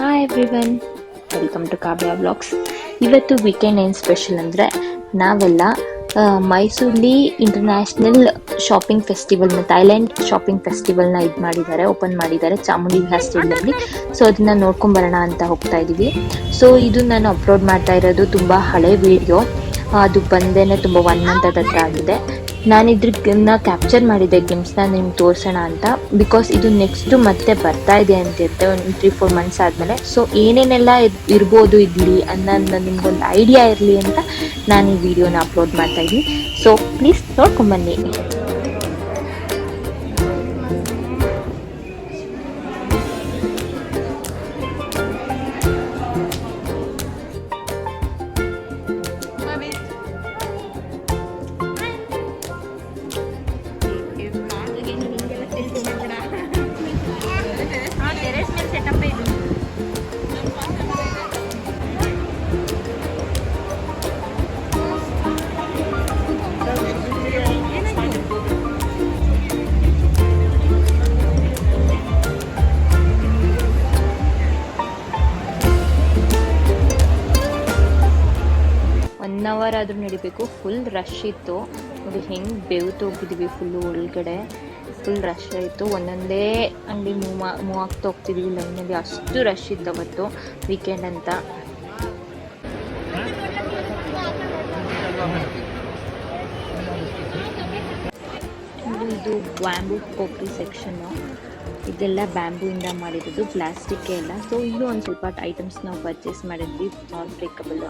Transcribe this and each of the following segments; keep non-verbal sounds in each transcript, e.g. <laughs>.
Hi everyone welcome to Kavya blogs ಇವತ್ತು weekend ಏನು special ಅಂದರೆ ನಾವೆಲ್ಲ ಮೈಸೂರಲ್ಲಿ ಇಂಟರ್ನ್ಯಾಷನಲ್ ಶಾಪಿಂಗ್ ಫೆಸ್ಟಿವಲ್ನ ಥೈಲ್ಯಾಂಡ್ ಶಾಪಿಂಗ್ ಫೆಸ್ಟಿವಲ್ನ ಇದು ಮಾಡಿದ್ದಾರೆ ಓಪನ್ ಮಾಡಿದ್ದಾರೆ, ಚಾಮುಂಡಿ ವಿಹಾರ್ ಸೊ ಅದನ್ನು ನೋಡ್ಕೊಂಬರೋಣ ಅಂತ ಹೋಗ್ತಾ ಇದ್ದೀವಿ ಸೊ ಇದು ನಾನು ಅಪ್ಲೋಡ್ ಮಾಡ್ತಾ ಇರೋದು ತುಂಬ ಹಳೆ ವಿಡಿಯೋ ಅದು ಬಂದೇ ತುಂಬ ಒನ್ ಮಂತ್ ಹತ್ರ ಆಗಿದೆ. ನಾನು ಇದ್ರನ್ನ ಕ್ಯಾಪ್ಚರ್ ಮಾಡಿದ್ದೆ ಗಿಮ್ಸ್ನ ನಿಮ್ಗೆ ತೋರಿಸೋಣ ಅಂತ. ಬಿಕಾಸ್ ಇದು ನೆಕ್ಸ್ಟ್ ಮತ್ತೆ ಬರ್ತಾ ಇದೆ ಅಂತಿರುತ್ತೆ ಒಂದು ತ್ರೀ ಫೋರ್ ಮಂತ್ಸ್ ಆದಮೇಲೆ. ಸೊ ಏನೇನೆಲ್ಲ ಇರ್- ಇರ್ಬೋದು ಇಲ್ಲಿ ಅನ್ನೋದನ್ನ ನಿಮ್ಗೊಂದು ಐಡಿಯಾ ಇರಲಿ ಅಂತ ನಾನು ಈ ವಿಡಿಯೋನ ಅಪ್ಲೋಡ್ ಮಾಡ್ತಾ ಇದ್ದೀನಿ. ಸೊ ಪ್ಲೀಸ್ ನೋಡ್ಕೊಂಬನ್ನಿ ನಡಿಬೇಕು. ಫುಲ್ ರಶ್ ಇತ್ತು. ಅದು ಹೆಂಗೆ ಬೆವ್ತು ಹೋಗಿದ್ವಿ ಫುಲ್ಲು ಒಳಗಡೆ. ಫುಲ್ ರಶ್ ಇತ್ತು ಒಂದೊಂದೇ ಅಂಗಡಿ ಮೂವ್ ಮೂವ್ ಆಗ್ತಾ ಹೋಗ್ತಿದ್ವಿ ಲೈನಲ್ಲಿ ಅಷ್ಟು ರಶ್ ಇತ್ತು ಅವತ್ತು ವೀಕೆಂಡ್ ಅಂತ. ಇದು- ಬ್ಯಾಂಬು ಬ್ಯಾಂಬೂ ಕೋಪಿ ಸೆಕ್ಷನ್ನು ಇದೆಲ್ಲ ಬ್ಯಾಂಬೂಯಿಂದ ಮಾಡಿರೋದು ಪ್ಲಾಸ್ಟಿಕ್ಕೇ ಎಲ್ಲ ಸೊ ಇಲ್ಲೂ ಒಂದು ಸ್ವಲ್ಪ ಐಟಮ್ಸ್ ನಾವು ಪರ್ಚೇಸ್ ಮಾಡಿದ್ವಿ. ನಾನ್ ಬ್ರೇಕಬಲ್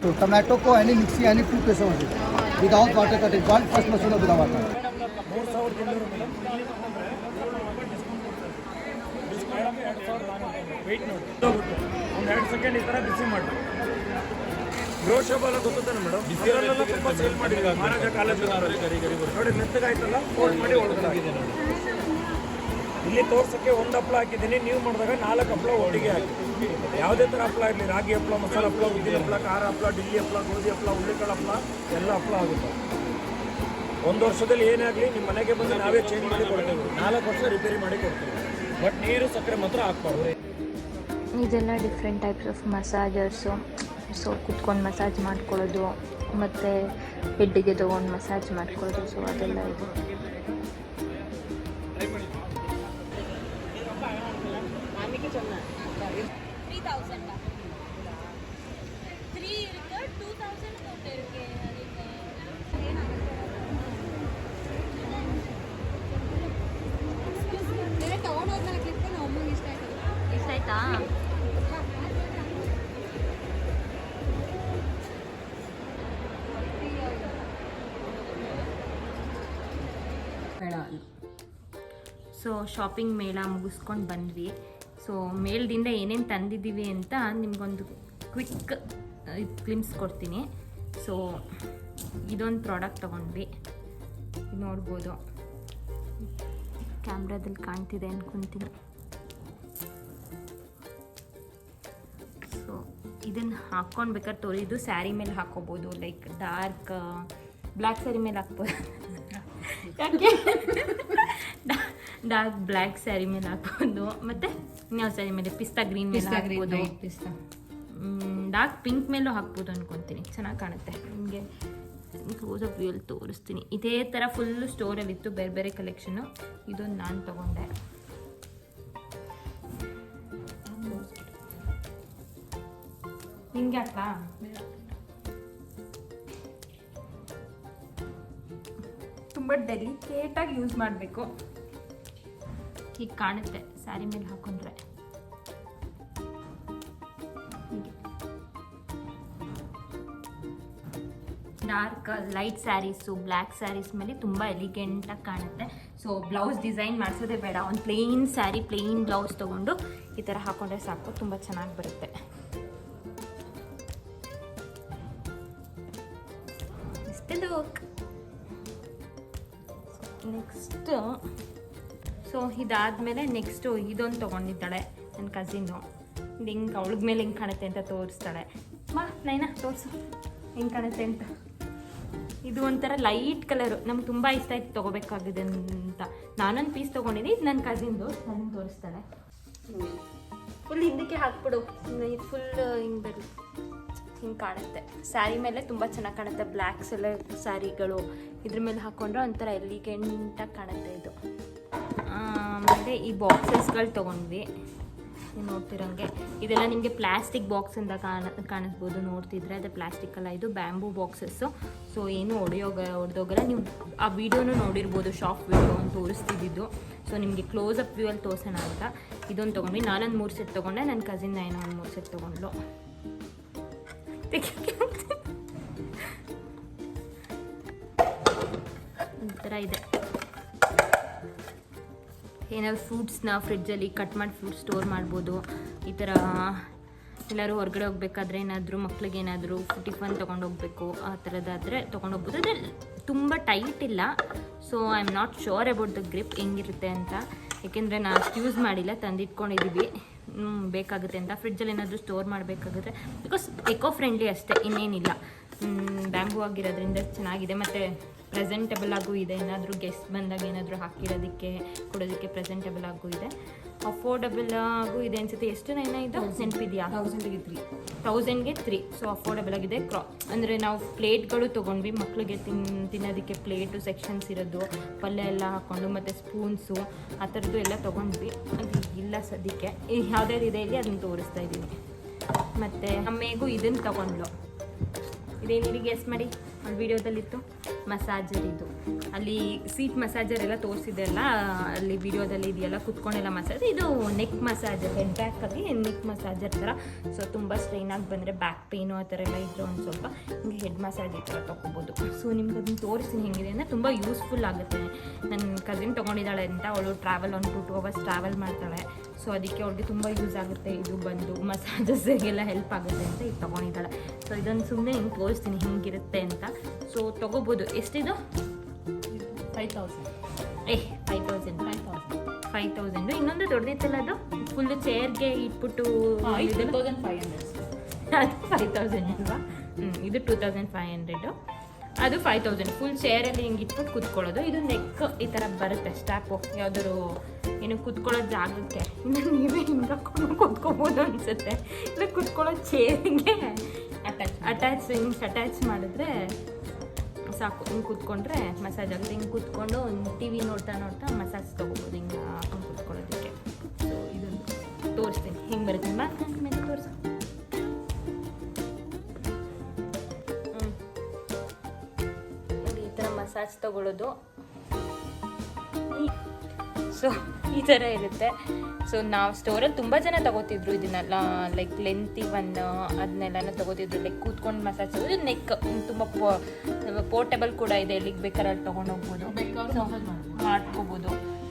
तो टोमॅटो को आणि मिक्सी आणि to पेसोमध्ये without water cutting one first machine without water ಒಂದು ಎರಡು ಸೆಕೆಂಡ್ ಈ ಥರ ಬಿಸಿ ಮಾಡಿ ಗ್ರೋ ಶಾಪ್ ಎಲ್ಲ ಗೊತ್ತಾನೆ ಮೇಡಮ್ ಇದರಲ್ಲೆಲ್ಲ ತುಂಬ ಸೇಲ್ ಮಾಡಿದ್ದೀವಿ ಮಹಾರಾಜ ಕಾಲೇಜ್ ನೋಡಿ ಮೆತ್ತಗಾಯ್ತಲ್ಲ ಫೋಲ್ಡ್ ಮಾಡಿ ಒಳಗಡೆ ಇಲ್ಲಿ ತೋರ್ಸಕ್ಕೆ ಒಂದು ಹಪ್ಪಳ ಹಾಕಿದ್ದೀನಿ ನೀವು ಮಾಡಿದಾಗ ನಾಲ್ಕು ಹಪ್ಪಳ ಒಟ್ಟಿಗೆ ಹಾಕಿ ಯಾವುದೇ ಥರ ಹಪ್ಪಳ ಇರಲಿ, ರಾಗಿ ಹಪ್ಪಳ ಮಸಾಲೆ ಹಪ್ಪಳ ಉದ್ದಿನ ಹಪ್ಪಳ ಖಾರ ಹಪ್ಪಳ ಡಿಲ್ಲಿ ಹಪ್ಪಳ ಗೋಧಿ ಹಪ್ಪಳ ಹುಳ್ಳಿಕಾಳು ಹಪ್ಪಳ ಎಲ್ಲ ಹಪ್ಪಳ ಆಗುತ್ತೆ. ಒಂದು ವರ್ಷದಲ್ಲಿ ಏನೇ ಆಗಲಿ, ನಿಮ್ಮ ಮನೆಗೆ ಬಂದು ನಾವೇ ಚೇಂಜ್ ಮಾಡಿ ಕೊಡ್ತೇವೆ. ನಾಲ್ಕು ವರ್ಷ ರಿಪೇರಿ ಮಾಡಿ ಕೊಡ್ತೇವೆ. ಬಟ್ ನೀರು, ಸಕ್ಕರೆ ಮಾತ್ರ ಹಾಕ್ಬಾರ್ದು. ಇದೆಲ್ಲ different types of massagers so ಕುತ್ಕೊಂಡು ಮಸಾಜ್ ಮಾಡ್ಕೊಳ್ಳೋದು, ಮತ್ತು ಹೆಡ್ಡಿಗೆ ತೊಗೊಂಡು ಮಸಾಜ್ ಮಾಡ್ಕೊಳ್ಳೋದು ಸೊ ಅದೆಲ್ಲ ಇದೆ. ಸೊ ಶಾಪಿಂಗ್ ಮೇಳ ಮುಗಿಸ್ಕೊಂಡು ಬಂದ್ವಿ. ಸೊ ಮೇಳದಿಂದ ಏನೇನು ತಂದಿದ್ದೀವಿ ಅಂತ ನಿಮಗೊಂದು ಕ್ವಿಕ್ ಕ್ಲಿಮ್ಸ್ ಕೊಡ್ತೀನಿ. ಸೊ ಇದೊಂದು ಪ್ರಾಡಕ್ಟ್ ತೊಗೊಂಡ್ವಿ. ನೋಡ್ಬೋದು. ಕ್ಯಾಮ್ರಾದಲ್ಲಿ ಕಾಣ್ತಿದೆ ಅನ್ಕೊಂತೀನಿ. ಸೊ ಇದನ್ನು ಹಾಕ್ಕೊಂಡ್ಬೇಕಾದ್ರೆ ತೋರಿ ಇದು ಸ್ಯಾರಿ ಮೇಲೆ ಹಾಕೋಬೋದು. ಲೈಕ್ ಡಾರ್ಕ್ ಬ್ಲ್ಯಾಕ್ ಸ್ಯಾರಿ ಮೇಲೆ ಹಾಕ್ಬೋದು. ಯಾಕೆ? ಡಾರ್ಕ್ ಬ್ಲ್ಯಾಕ್ ಸ್ಯಾರಿ ಮೇಲೆ ಹಾಕ್ಬೋದು ಮತ್ತೆ ಇನ್ಯಾವ ಸ್ಯಾರಿ ಮೇಲೆ? ಪಿಸ್ತಾ ಗ್ರೀನ್ ಮೇಲೆ ಹಾಕ್ಬೋದು. ಡಾರ್ಕ್ ಪಿಂಕ್ ಮೇಲೂ ಹಾಕ್ಬೋದು ಅನ್ಕೊಂತೀನಿ. ಚೆನ್ನಾಗಿ ಕಾಣುತ್ತೆ. ನಿಮಗೆ ಕ್ಲೋಸ್ ಅಪ್ ವ್ಯೂಲ್ ತೋರಿಸ್ತೀನಿ. ಇದೇ ಥರ ಫುಲ್ಲು ಸ್ಟೋರಲ್ಲಿತ್ತು ಬೇರೆ ಬೇರೆ ಕಲೆಕ್ಷನ್ನು ಇದೊಂದು ನಾನು ತೊಗೊಂಡೆ. ನಿಮಗೆ ಅಕ್ಕ ತುಂಬ ಡೆಲಿಕೇಟಾಗಿ ಯೂಸ್ ಮಾಡಬೇಕು. ಹೀಗೆ ಕಾಣುತ್ತೆ ಸ್ಯಾರಿ ಮೇಲೆ ಹಾಕೊಂಡ್ರೆ. Dark light saris black saris ಮೇಲೆ ತುಂಬ ಎಲಿಗೆಂಟಾಗಿ ಕಾಣುತ್ತೆ. ಸೊ ಬ್ಲೌಸ್ ಡಿಸೈನ್ ಮಾಡಿಸೋದೇ ಬೇಡ. ಒಂದು ಪ್ಲೇನ್ ಸ್ಯಾರಿ ಪ್ಲೇನ್ ಬ್ಲೌಸ್ ತೊಗೊಂಡು ಈ ಥರ ಹಾಕೊಂಡ್ರೆ ಸಾಕು. ತುಂಬ ಚೆನ್ನಾಗಿ ಬರುತ್ತೆ. ಇಷ್ಟೇ ನೆಕ್ಸ್ಟು ಸೊ ಇದಾದಮೇಲೆ ನೆಕ್ಸ್ಟು ಇದೊಂದು ತೊಗೊಂಡಿದ್ದಾಳೆ ನನ್ನ ಕಸಿನ್ನು ಇದು ಹಿಂಗೆ ಮೇಲೆ ಹಿಂಗೆ ಕಾಣುತ್ತೆ ಅಂತ ತೋರಿಸ್ತಾಳೆ. ಮಾ, ನೈನಾ, ತೋರಿಸು. ಹಿಂಗೆ ಕಾಣುತ್ತೆ ಅಂತ. ಇದು ಒಂಥರ ಲೈಟ್ ಕಲರು ನಮ್ಗೆ ತುಂಬ ಇಷ್ಟ ಆಯ್ತು ತೊಗೋಬೇಕಾಗಿದೆ ಅಂತ. ನಾನೊಂದು ಪೀಸ್ ತೊಗೊಂಡಿದ್ದೆ ಇದು ನನ್ನ ಕಸಿನ್ದು ನನಗೆ ತೋರಿಸ್ತಾಳೆ. ಫುಲ್ ಹಿಂದಕ್ಕೆ ಹಾಕ್ಬಿಡು. ಫುಲ್ ಹಿಂಗೆ ಬರಲಿ. ಹಿಂಗೆ ಕಾಣುತ್ತೆ. ಸ್ಯಾರಿ ಮೇಲೆ ತುಂಬ ಚೆನ್ನಾಗಿ ಕಾಣುತ್ತೆ. ಬ್ಲ್ಯಾಕ್ಸ್ ಎಲ್ಲ ಸ್ಯಾರಿಗಳು ಇದ್ರ ಮೇಲೆ ಹಾಕ್ಕೊಂಡ್ರೆ ಒಂಥರ ಎಲಿಗೆಂಟಾಗಿ ಕಾಣುತ್ತೆ ಇದು. ಆಮೇಲೆ ಈ ಬಾಕ್ಸಸ್ಗಳು ತೊಗೊಂಡ್ವಿ. ನೋಡ್ತಿರಂಗೆ. ಇದೆಲ್ಲ ನಿಮಗೆ ಪ್ಲಾಸ್ಟಿಕ್ ಬಾಕ್ಸಿಂದ ಕಾಣ, ಕಾಣಿಸ್ಬೋದು. ನೋಡ್ತಿದ್ರೆ ಅದು ಪ್ಲಾಸ್ಟಿಕ್ ಅಲ್ಲ ಇದು ಬ್ಯಾಂಬೂ ಬಾಕ್ಸಸ್ಸು. ಸೊ ಏನು ಒಡೆಯೋಗ ಹೊಡೆದೋಗಲ್ಲ ನೀವು ಆ ವೀಡಿಯೋನು ನೋಡಿರ್ಬೋದು. ಶಾಪ್ ವಿಡಿಯೋ ಅಂತ ತೋರಿಸ್ತಿದ್ದು ಸೊ ನಿಮಗೆ ಕ್ಲೋಸ್ ಅಪ್ ವ್ಯೂ ಅಲ್ಲಿ ತೋರಿಸೋಣ ಅಂತ. ಇದೊಂದು ತೊಗೊಂಡ್ವಿ. ನಾನೊಂದು ಮೂರು ಸೆಟ್ ತೊಗೊಂಡೆ. ನನ್ನ ಕಸಿನ್ ಏನೋ ಒಂದು ಮೂರು ಸೆಟ್ ತೊಗೊಂಡ್ಲು ಈ ಥರ ಇದೆ ಏನಾದ್ರು ಫ್ರೂಟ್ಸ್ನ ಫ್ರಿಡ್ಜಲ್ಲಿ ಕಟ್ ಮಾಡಿ ಫ್ರೂಟ್ ಸ್ಟೋರ್ ಮಾಡ್ಬೋದು. ಈ ಥರ ಎಲ್ಲರೂ ಹೊರಗಡೆ ಹೋಗ್ಬೇಕಾದ್ರೆ ಏನಾದರೂ ಮಕ್ಳಿಗೆ ಏನಾದರೂ ಟಿಫನ್ ತೊಗೊಂಡೋಗ್ಬೇಕು ಆ ಥರದ್ದಾದರೆ ತೊಗೊಂಡೋಗ್ಬೋದು ಅದೇ ತುಂಬ ಟೈಟ್ ಇಲ್ಲ. So I am not sure about the grip ಹೆಂಗಿರುತ್ತೆ ಅಂತ. ಏಕೆಂದರೆ ನಾನು ಅಷ್ಟು ಯೂಸ್ ಮಾಡಿಲ್ಲ ತಂದಿಟ್ಕೊಂಡಿದ್ದೀವಿ ಬೇಕಾಗುತ್ತೆ ಅಂತ ಫ್ರಿಡ್ಜಲ್ಲಿ ಏನಾದರೂ ಸ್ಟೋರ್ ಮಾಡಬೇಕಾಗುತ್ತೆ. ಬಿಕಾಸ್ ಎಕೋ ಫ್ರೆಂಡ್ಲಿ ಅಷ್ಟೇ, ಇನ್ನೇನಿಲ್ಲ. ಬ್ಯಾಂಬೂ ಆಗಿರೋದ್ರಿಂದ ಚೆನ್ನಾಗಿದೆ. ಮತ್ತು ಪ್ರೆಸೆಂಟೇಬಲ್ ಆಗೂ ಇದೆ. ಏನಾದರೂ ಗೆಸ್ಟ್ ಬಂದಾಗ ಏನಾದರೂ ಹಾಕಿರೋದಕ್ಕೆ, ಕೊಡೋದಕ್ಕೆ ಪ್ರೆಸೆಂಟೇಬಲ್ ಆಗೂ ಇದೆ. ಅಫೋರ್ಡಬಲ್ ಆಗೂ ಇದೆ ಅನ್ಸುತ್ತೆ. ಎಷ್ಟು ನೈನ ಇದು ನೆನಪಿದೆಯಾ ತೌಸಂಡ್ಗೆ ತ್ರೀ ತೌಸಂಡ್ಗೆ ತ್ರೀ ಸೊ ಅಫೋರ್ಡಬಲ್ ಆಗಿದೆ. ಕ್ರಾ ಅಂದರೆ ನಾವು ಪ್ಲೇಟ್ಗಳು ತೊಗೊಂಡ್ವಿ. ಮಕ್ಕಳಿಗೆ ತಿನ್ ತಿನ್ನೋದಕ್ಕೆ ಪ್ಲೇಟು ಸೆಕ್ಷನ್ಸ್ ಇರೋದು ಪಲ್ಯ ಎಲ್ಲ ಹಾಕ್ಕೊಂಡು ಮತ್ತು ಸ್ಪೂನ್ಸು ಆ ಥರದ್ದು ಎಲ್ಲ ತೊಗೊಂಡ್ವಿ. ಅದು ಇಲ್ಲ ಸದ್ಯಕ್ಕೆ. ಯಾವ್ದ್ಯಾವ್ದು ಇದೆ ಇಲ್ಲಿ ಅದನ್ನು ತೋರಿಸ್ತಾ ಇದ್ದೀನಿ. ಮತ್ತು ಅಮ್ಮೆಗೂ ಇದನ್ನು ತೊಗೊಂಡ್ಲು. ಇದೇನಿರಿ ಗೆಸ್ ಮಾಡಿ? ಅಲ್ಲಿ ವಿಡಿಯೋದಲ್ಲಿತ್ತು ಮಸಾಜರ್ ಇದು. ಅಲ್ಲಿ ಸೀಟ್ ಮಸಾಜರ್ ಎಲ್ಲ ತೋರಿಸಿದೆಲ್ಲ ಅಲ್ಲಿ ವಿಡಿಯೋದಲ್ಲಿ ಇದೆಯಲ್ಲ, ಕುತ್ಕೊಂಡೆಲ್ಲ ಮಸಾಜ್. ಇದು ನೆಕ್ ಮಸಾಜರ್ ಹೆಡ್ ಬ್ಯಾಕಲ್ಲಿ ನೆಕ್ ಮಸಾಜರ್ ಥರ ಸೊ ತುಂಬ ಸ್ಟ್ರೈನಾಗಿ ಬಂದರೆ ಬ್ಯಾಕ್ ಪೇನು ಆ ಥರ ಎಲ್ಲ ಇದ್ದರೆ ಒಂದು ಸ್ವಲ್ಪ ಹಿಂಗೆ ಹೆಡ್ ಮಸಾಜ್ ಈ ಥರ ತೊಗೋಬೋದು. ಸೊ ನಿಮ್ಗೆ ಅದನ್ನು ತೋರಿಸ್ತೀನಿ ಹೆಂಗಿದೆ ಅಂದರೆ ತುಂಬ ಯೂಸ್ಫುಲ್ ಆಗುತ್ತೆ. ನನ್ನ ಕಸಿನ್ ತೊಗೊಂಡಿದ್ದಾಳೆ ಅಂತ, ಅವಳು ಟ್ರಾವೆಲ್ ಒಂದು ಟು ಟು ಅವರ್ಸ್ ಟ್ರಾವೆಲ್ ಮಾಡ್ತಾಳೆ. ಸೊ ಅದಕ್ಕೆ ಅವ್ರಿಗೆ ತುಂಬ ಯೂಸ್ ಆಗುತ್ತೆ. ಇದು ಬಂದು ಮಸಾಜಸ್ಗೆಲ್ಲ ಹೆಲ್ಪ್ ಆಗುತ್ತೆ ಅಂತ ಇದು ತೊಗೊಂಡಿದ್ದಾಳೆ. ಸೊ ಇದೊಂದು ಸುಮ್ಮನೆ ಹಿಂಗೆ ತೋರಿಸ್ತೀನಿ ಹಿಂಗಿರುತ್ತೆ ಅಂತ. ಸೊ ತೊಗೋಬೋದು. ಎಷ್ಟಿದು? ಫೈವ್ ತೌಸಂಡ್ ಏ five thousand five thousand five thousand ಇನ್ನೊಂದು ದೊಡ್ಡದಿತ್ತಲ್ಲ ಅದು? ಫುಲ್ಲು ಚೇರ್ಗೆ ಇಟ್ಬಿಟ್ಟು ತೌಸಂಡ್ ಫೈವ್ ಹಂಡ್ರೆಡ್ ಅದು ಫೈವ್ ತೌಸಂಡ್ ಅಲ್ವಾ? ಹ್ಞೂ ಇದು ಟೂ ತೌಸಂಡ್ ಫೈವ್ ಹಂಡ್ರೆಡು ಅದು ಫೈವ್ ತೌಸಂಡ್ ಫುಲ್ ಚೇರಲ್ಲಿ ಹಿಂಗೆ ಇಟ್ಬಿಟ್ಟು ಕೂತ್ಕೊಳ್ಳೋದು. ಇದು ನೆಕ್ ಈ ಥರ ಬರುತ್ತೆ ಸ್ಟ್ಯಾಪು ಯಾವ್ದಾದ್ರು ಏನು ಕೂತ್ಕೊಳ್ಳೋ ಜಾಗಕ್ಕೆ. ಇನ್ನು ನೀವೇ ಹಿಂಗೆ ಕೂತ್ಕೋಬೋದು ಅನಿಸುತ್ತೆ. ಇಲ್ಲ ಕೂತ್ಕೊಳ್ಳೋ ಚೇರಿಗೆ ಅಟ್ಯಾಚ್ ಅಟ್ಯಾಚ್ ಹಿಂಗೆ ಅಟ್ಯಾಚ್ ಮಾಡಿದ್ರೆ ಸಾಕು. ಹಿಂಗೆ ಕೂತ್ಕೊಂಡ್ರೆ ಮಸಾಜ್ ಆಗುತ್ತೆ. ಹಿಂಗೆ ಕೂತ್ಕೊಂಡು ಟಿ ವಿ ನೋಡ್ತಾ ನೋಡ್ತಾ ಮಸಾಜ್ ತೊಗೋಬೋದು ಹಿಂಗೆ ಹಾಕೊಂಡು ಕೂತ್ಕೊಳ್ಳೋದಕ್ಕೆ. ಸೊ ಇದೊಂದು ತೋರಿಸ್ತೀನಿ. ಹಿಂಗೆ ಬರುತ್ತೆ ಮಾತು ತೋರಿಸ್ತೀನಿ ಮೇಲೆ ತೋರಿಸು. ಥರ ತಗೊಳ್ಳೋದು ಸೊ ಈ ಥರ ಇರುತ್ತೆ. ಸೊ ನಾವು ಸ್ಟೋರಲ್ಲಿ ತುಂಬ ಜನ ತಗೋತಿದ್ರು ಇದನ್ನೆಲ್ಲ ಲೈಕ್ ಲೆಂತಿ ಒನ್ ಅದನ್ನೆಲ್ಲ ತಗೋತಿದ್ರು. ಲೈಕ್ ಕೂತ್ಕೊಂಡು ಮಸಾಜ್ ತಗೋದು. ನೆಕ್ ತುಂಬ ಪೋರ್ಟಬಲ್ ಕೂಡ ಇದೆ. ಎಲ್ಲಿಗೆ ಬೇಕಾದ್ರೆ ಅಲ್ಲಿ ಮಸಾಜ್ ಮಾಡ್ಕೋಬೋದು.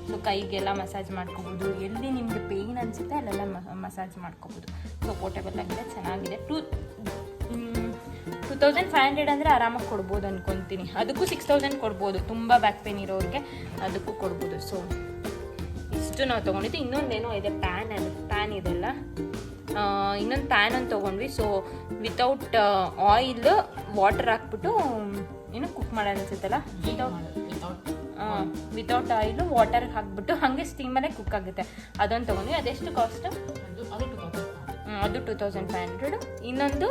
ಸೊ ಕೈಗೆಲ್ಲ ಮಸಾಜ್ ಮಾಡ್ಕೋಬೋದು. ಎಲ್ಲಿ ನಿಮಗೆ ಪೇಯ್ನ್ ಅನಿಸುತ್ತೆ ಅಲ್ಲೆಲ್ಲ ಮಸಾಜ್ ಮಾಡ್ಕೋಬೋದು. ಸೊ ಪೋರ್ಟಬಲ್ ಆಗಿದೆ. ಚೆನ್ನಾಗಿದೆ. ಟೂತ್ ಟೂ ತೌಸಂಡ್ ಫೈವ್ ಹಂಡ್ರೆಡ್ ಅಂದರೆ ಆರಾಮಾಗಿ ಕೊಡ್ಬೋದು ಅನ್ಕೊತೀನಿ. ಅದಕ್ಕೂ ಸಿಕ್ಸ್ ತೌಸಂಡ್ ಕೊಡ್ಬೋದು. ತುಂಬ ಬ್ಯಾಕ್ ಪೇನ್ ಇರೋರಿಗೆ ಅದಕ್ಕೂ ಕೊಡ್ಬೋದು. ಸೊ ಇಷ್ಟು ನಾವು ತೊಗೊಂಡಿದ್ದು. ಇನ್ನೊಂದೇನೋ ಇದೆ ಪ್ಯಾನ್ ಅದು ಪ್ಯಾನ್ ಇದೆಲ್ಲ. ಇನ್ನೊಂದು ಪ್ಯಾನ್ ಅಂತ ತೊಗೊಂಡ್ವಿ. ಸೊ ವಿತೌಟ್ ಆಯಿಲ್ ವಾಟರ್ ಹಾಕ್ಬಿಟ್ಟು ಏನು ಕುಕ್ ಮಾಡೋದು ಅನ್ಸುತ್ತಲ್ಲ? ವಿತೌಟ್ ಹಾಂ ವಿತೌಟ್ ಆಯಿಲು ವಾಟರ್ ಹಾಕ್ಬಿಟ್ಟು ಹಾಗೆ ಸ್ಟೀಮಲ್ಲೇ ಕುಕ್ ಆಗುತ್ತೆ. ಅದೊಂದು ತೊಗೊಂಡ್ವಿ. ಅದೆಷ್ಟು ಕಾಸ್ಟು ಅದು ಟೂ ತೌಸಂಡ್ ಫೈವ್ ಹಂಡ್ರೆಡು ಇನ್ನೊಂದು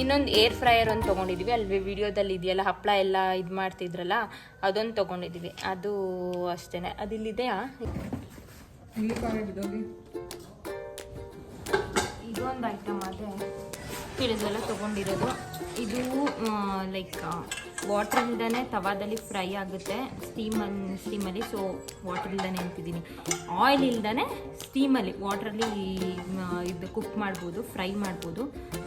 ಇನ್ನೊಂದು ಏರ್ ಫ್ರೈಯರ್ ಒಂದು ತೊಗೊಂಡಿದ್ವಿ. ಅಲ್ಲಿ ವಿಡಿಯೋದಲ್ಲಿ ಇದೆಯಲ್ಲ ಹಪ್ಪಳ ಎಲ್ಲ ಇದು ಮಾಡ್ತಿದ್ರಲ್ಲ ಅದೊಂದು ತೊಗೊಂಡಿದ್ವಿ. ಅದು ಅಷ್ಟೇ ಅದಿಲ್ಲಿದೆಯಾ ಇದೊಂದು ಐಟಮ್ ಅದೇ. ತಿಳಿದೆಲ್ಲ ತೊಗೊಂಡಿರೋದು. ಇದು ಲೈಕ್ ವಾಟರ್ ಇಲ್ದೇ ತವಾದಲ್ಲಿ ಫ್ರೈ ಆಗುತ್ತೆ. ಸ್ಟೀಮನ್ ಸ್ಟೀಮಲ್ಲಿ ಸೊ ವಾಟರ್ ಇಲ್ದೇ ಅಂತಿದ್ದೀನಿ. ಆಯಿಲ್ ಇಲ್ದೇ ಸ್ಟೀಮಲ್ಲಿ ವಾಟ್ರಲ್ಲಿ ಇದು ಕುಕ್ ಮಾಡ್ಬೋದು ಫ್ರೈ ಮಾಡ್ಬೋದು.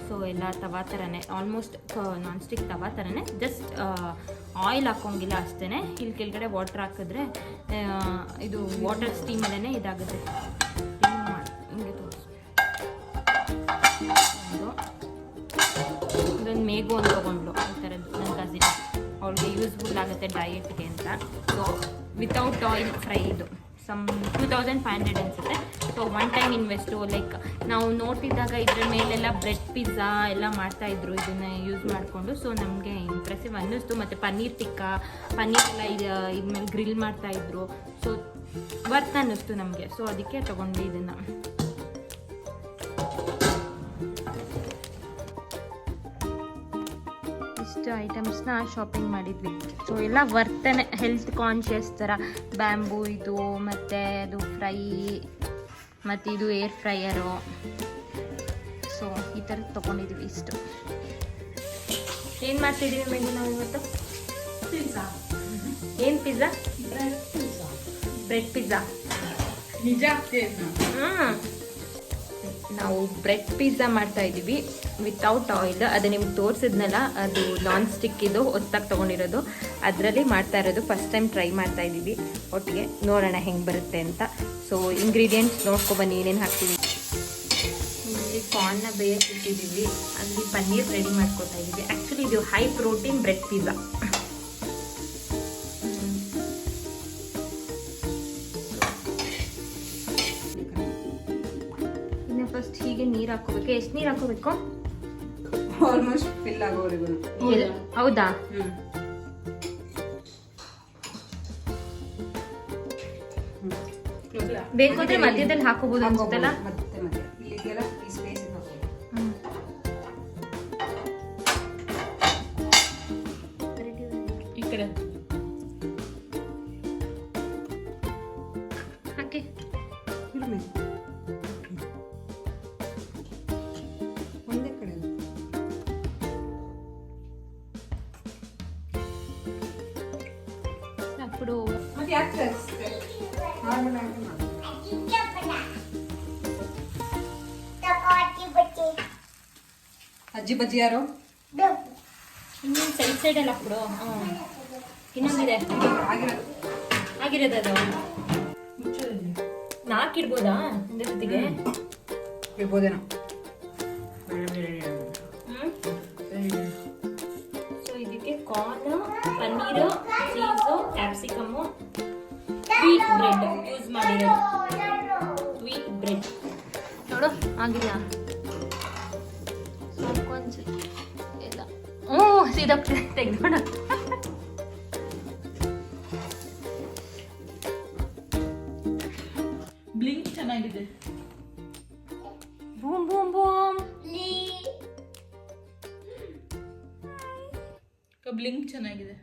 ಸೊ ಎಲ್ಲ ತವಾ ಥರನೇ ಆಲ್ಮೋಸ್ಟ್ ನಾನ್ ಸ್ಟಿಕ್ ತವಾ ಥರನೇ ಜಸ್ಟ್ ಆಯಿಲ್ ಹಾಕೋಂಗಿಲ್ಲ ಅಷ್ಟೇ ಇಲ್ಲಿ ಕೆಳಗಡೆ ವಾಟರ್ ಹಾಕಿದ್ರೆ ಇದು ವಾಟರ್ ಸ್ಟೀಮಲ್ಲೇ ಇದಾಗುತ್ತೆ. ಆಗುತ್ತೆ ಡಯೆಟ್ಗೆ ಅಂತ. ಸೊ ವಿತೌಟ್ ಆಯಿಲ್ ಫ್ರೈ ಇದು. Some two thousand five hundred ಅನಿಸುತ್ತೆ. So one time invest like ನಾವು ನೋಡ್ತಿದ್ದಾಗ ಇದ್ರ ಮೇಲೆಲ್ಲ ಬ್ರೆಡ್ ಪಿಜ್ಜಾ ಎಲ್ಲ ಮಾಡ್ತಾಯಿದ್ರು ಇದನ್ನ ಯೂಸ್ ಮಾಡಿಕೊಂಡು. ಸೊ ನಮಗೆ ಇಂಪ್ರೆಸಿವ್ ಅನ್ನಿಸ್ತು. ಮತ್ತು ಪನ್ನೀರ್ ಟಿಕ್ಕಾ, ಪನ್ನೀರ್ ಎಲ್ಲ ಇದು, ಇದ್ಮೇಲೆ ಗ್ರಿಲ್ ಮಾಡ್ತಾ ಇದ್ರು. ಸೊ ವರ್ತ್ ಅನ್ನಿಸ್ತು ನಮಗೆ. ಸೊ ಅದಕ್ಕೆ ತಗೊಂಡ್ವಿ ಇದನ್ನು. ಐಟಮ್ಸ್ನ ಶಾಪಿಂಗ್ ಮಾಡಿದ್ವಿ. ಸೊ ಎಲ್ಲ ವರ್ತನೆ ಹೆಲ್ತ್ ಕಾನ್ಷಿಯಸ್ ಥರ ಬ್ಯಾಂಬೂ ಇದು ಮತ್ತು ಅದು ಫ್ರೈ ಮತ್ತು ಇದು ಏರ್ ಫ್ರೈಯರು ಸೊ ಈ ಥರ ತೊಗೊಂಡಿದ್ವಿ ಇಷ್ಟು. ಏನು ಮಾಡ್ತಿದ್ದೀವಿ ಮೇಡಮ್ ನಾವು ಇವತ್ತು? ಪಿಜ್ಜಾ ಏನು pizza bread pizza bread pizza ನಿಜ ಹಾಂ. ನಾವು ಬ್ರೆಡ್ ಪಿಜ್ಜಾ ಮಾಡ್ತಾ ಇದ್ದೀವಿ ವಿತೌಟ್ ಆಯಿಲ್ ಅದು ನಿಮ್ಗೆ ತೋರಿಸಿದ್ನಲ್ಲ, ಅದು ನಾನ್ ಸ್ಟಿಕ್ ಇದು, ಹೊಸ್ದಾಗಿ ತೊಗೊಂಡಿರೋದು. ಅದರಲ್ಲಿ ಮಾಡ್ತಾ ಇರೋದು. ಫಸ್ಟ್ ಟೈಮ್ ಟ್ರೈ ಮಾಡ್ತಾ ಇದ್ದೀವಿ. ಒಟ್ಟಿಗೆ ನೋಡೋಣ ಹೆಂಗೆ ಬರುತ್ತೆ ಅಂತ. ಸೊ ಇಂಗ್ರೀಡಿಯೆಂಟ್ಸ್ ನೋಡ್ಕೊಬನ್ನಿ ಏನೇನು ಹಾಕ್ತೀವಿ. ಇಲ್ಲಿ ಕಾರ್ನ್ನ ಬೇಯಿಸಿಟ್ಟಿದ್ದೀವಿ ಅಲ್ಲಿ ಪನ್ನೀರ್ ರೆಡಿ ಮಾಡ್ಕೊತಾ ಇದ್ದೀವಿ. ಆ್ಯಕ್ಚುಲಿ ಇದು high protein bread pizza first ಹೀಗೆ ನೀರು ಹಾಕೋಬೇಕು ಎಷ್ಟು ನೀರು ಹಾಕೋಬೇಕು ಆಲ್ಮೋಸ್ಟ್ ಫಿಲ್ ಆಗೋವರೆಗೂ. ಹೌದಾ? ಬೇಕಾದ್ರೆ ಮಧ್ಯದಲ್ಲಿ ಹಾಕೋಬಹುದು ಅನ್ಸುತ್ತಲ್ಲ? ಮತ್ತೆ ಯಾಕೆ ತರಿಸ್ದೆ? ನಾರ್ಮಲ್ ಆಗಿ ಮಾಡು. ಅಜ್ಜಿ ಬಜ್ಜಿ ಯಾರು ಇನ್ನೊಂದು ಸೈಡ್ ಸೈಡಲ್ಲಿ ಹಾಕ್ಬಿಡು ಹ್ಞೂ ಇನ್ನೊಂದಿದೆ ಆಗಿರೋದು ಆಗಿರೋದು ಅದು ನಾಲ್ಕು ಇಡ್ಬೋದಾ? ಒಂದೇ ಜೊತೆಗೆ? ಇಡ್ಬೋದೇನೋ. ಸೊ ಇದಕ್ಕೆ corn paneer cheese capsicum sweet bread use ಮಾಡಿರೋದು. ಸ್ವೀಟ್ ಬ್ರೆಡ್ ನೋಡು ಆಗಿಲ್ಲ ಇಲ್ಲ. ಹ್ಞೂ ಸೀದಾ ತೆಗೆದೋಣ ಬ್ಲಿಂಕ್ ಚೆನ್ನಾಗಿದೆ. Boom boom boom. ಬ್ಲಿಂಕ್ ಚೆನ್ನಾಗಿದೆ.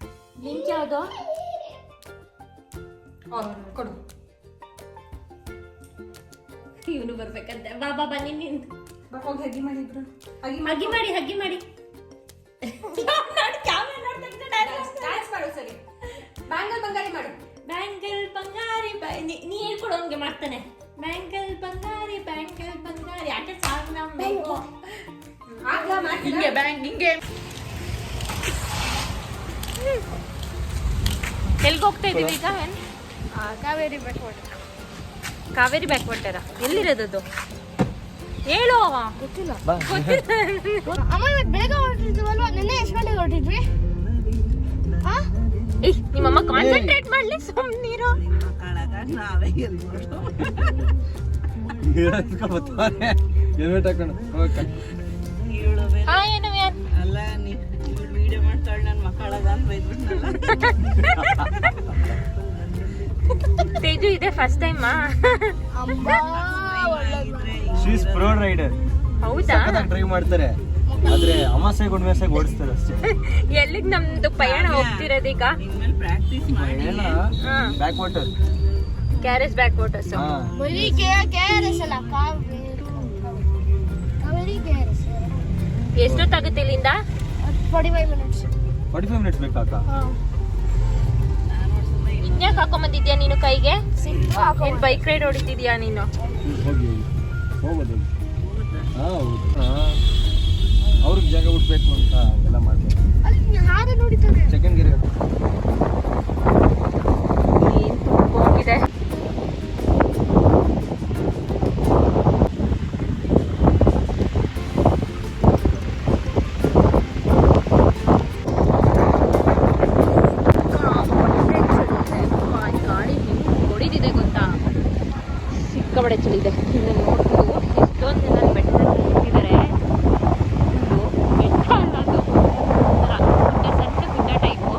ಲಿಂಕ್ ಯಾವುದು? ಕೊಡು. ಇವನು ಬರ್ಬೇಕಂತೆ. ಬಾ ಬಾ ಬನ್ನಿ ನಿಂತು ಹೋಗಿ ಹಗಿ ಮಾಡಿದ್ರು ಹಗಿ ಹಗ್ಗಿ ಮಾಡಿ ಹಗ್ಗಿ ಮಾಡಿ. ಡ್ಯಾನ್ಸ್ ಮಾಡು ಸರಿ ಬ್ಯಾಂಗಲ್ ಬಂಗಾರಿ ಮಾಡು. ಬ್ಯಾಂಗಲ್ ಬಂಗಾರಿ ಬ- ನೀ- ನೀ ಹೇಳ್ಕೊಡು ಅವ್ನಿಗೆ ಮಾಡ್ತಾನೆ. ಬ್ಯಾಂಗಲ್ ಬಂಗಾರಿ ಬ್ಯಾಂಗಲ್ ಬಂಗಾರಿ. ಯಾಕೆ ಸಾಂಗ್ ನಮ್ಮ ಹಿಂಗೆ ಬ್ಯಾಂಕ್ ಹಿಂಗೆ. ಎಲ್ಲಿಗೆ ಹೋಗ್ತಾ ಇದೀವಿ ಈಗ? Kaveri back water Kaveri back water ಎಲ್ಲಿರೋದದು? ಹೇಳು ಗೊತ್ತಿಲ್ಲ. ಅಮ್ಮ ಇವತ್ತು ಬೇಗ ಹೊರಟಿದ್ವಲ್ವಾ? ನಿನ್ನೆ ಎಷ್ಟು ಗಂಟೆಗೆ ಹೊರಟಿದ್ವಿ ನಿಮ್ಮಮ್ಮ ಕಾನ್ಸಂಟ್ರೇಟ್ ಮಾಡ್ಲಿ ಸುಮ್ಮನಿರೋ ಹೆಲ್ಮೆಟ್ ಹಾಕೊಂಡು ಏನು ಅಲ್ಲ ನೀ ವಿಡಿಯೋ ಮಾಡ್ತಾಳೆ ನನ್ನ ಮಕ್ಕಳದ ಅಂತ ಬೈದ್ಬಿಟ್ನಲ್ಲ. <laughs> <laughs> ತೇಜು ಇದೆ first time she's pro rider ಹೌದಾ? ಡ್ರೈವ್ ಮಾಡ್ತಾರೆ. ಆದ್ರೆ ಅಮಾಸೆ ಗುಣ್ಮೆಸೆಗೆ ಓಡಿಸ್ತಾರೆ ಅಷ್ಟೇ. ಎಲ್ಲಿಗೆ ನಮ್ದು ಪಯಣ ಹೋಗ್ತಿರೋದು ಈಗ ಪ್ರಾಕ್ಟೀಸ್ ಮಾಡಿ. Back water carriage back waters ಬರೀ ಕೆ ಕೆ ಆರ್ ಎಸ್ ಅಲ್ಲ Kaveri Kaveri K R S ಎಷ್ಟೊತ್ತಾಗುತ್ತೆ ಇಲ್ಲಿಂದ? Forty five minutes forty five minutes ಬೇಕಾಕ ಇನ್ಯಾಕ್ ಹಾಕೊಂಬಂದಿದ್ಯಾ ನೀನು ಕೈಗೆ? ಏನ್ ಬೈಕ್ ರೈಡ್ ಹೊಡಿತಿದ್ಯಾ ನೀನು? ಹೋಗಿ ಹೋಗ್ಬೋದು ಹಾ ಹೌದು ಹಾ. ಅವ್ರಿಗೆ ಜಾಗ ಬಿಡ್ಬೇಕು ಅಂತ ಎಲ್ಲ ಮಾಡ್ಬೇಕು. ಅಲ್ಲಿ ಹಾರ ನೋಡಿತಾನೆ ಸೆಕೆಂಡ್ ಗಿರಿ ಏನ್ ತುಂಬೋಗಿದೆ ಗಾಳಿ ಹೆಂಗ್ ಹೊಡಿದಿದೆ ಗೊತ್ತಾ ಸಿಕ್ಕಾಬಡೆ ಚಳಿದೆ ಇನ್ನು ನೋಡ್ಬೋದು ಎಷ್ಟೊಂದು ಜನ ಬೆಟ್ಟದಲ್ಲಿ ನಿಂತಿದ್ದಾರೆ ಇದು ಬೆಟ್ಟ ಅಲ್ಲ ಅದು ಒಂಥರ ಗುಡ್ಡ ಸಣ್ಣ ಗುಡ್ಡ ಟೈಪು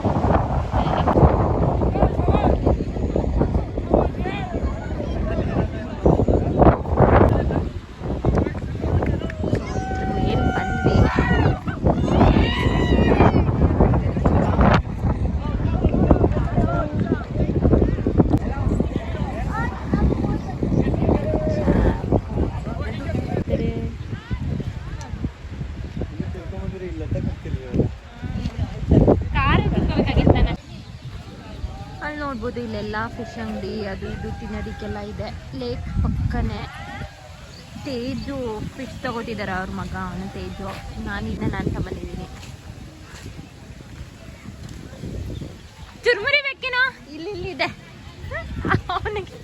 ಇಲ್ಲೆಲ್ಲ ಫಿಶ್ ಅಂಗಡಿ, ಅದು ಇದು ತಿನ್ನೋದಕ್ಕೆಲ್ಲ ಇದೆ. ಲೇಕ್ ಪಕ್ಕನೇ ತೇಜು ಫಿಶ್ ತಗೋತಿದ್ದಾರೆ ಅವ್ರ ಮಗ, ಅವನು ತೇಜು. ನಾನಿನ್ನ ನಾನು ತಗೊಂಡಿದ್ದೀನಿ ಚುರುಮುರಿ ಬೇಕೇನೋ ಇಲ್ಲಿ ಇಲ್ಲಿದೆ ಅವನಿಗೆ.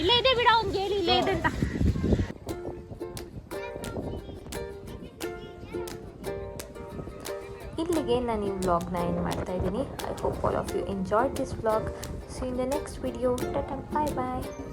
ಇಲ್ಲೇ ಇದೆ ಬಿಡ ಅವ್ನಿಗೆ ಹೇಳಿ ಇಲ್ಲೇ ಇದೆ ಅಂತ. ಇಲ್ಲಿಗೆ ನಾನು ಈ ವ್ಲಾಗ್ನ ಏನು ಮಾಡ್ತಾ ಇದ್ದೀನಿ. hope all of you enjoyed this vlog. See you in the next video. Tata. Bye bye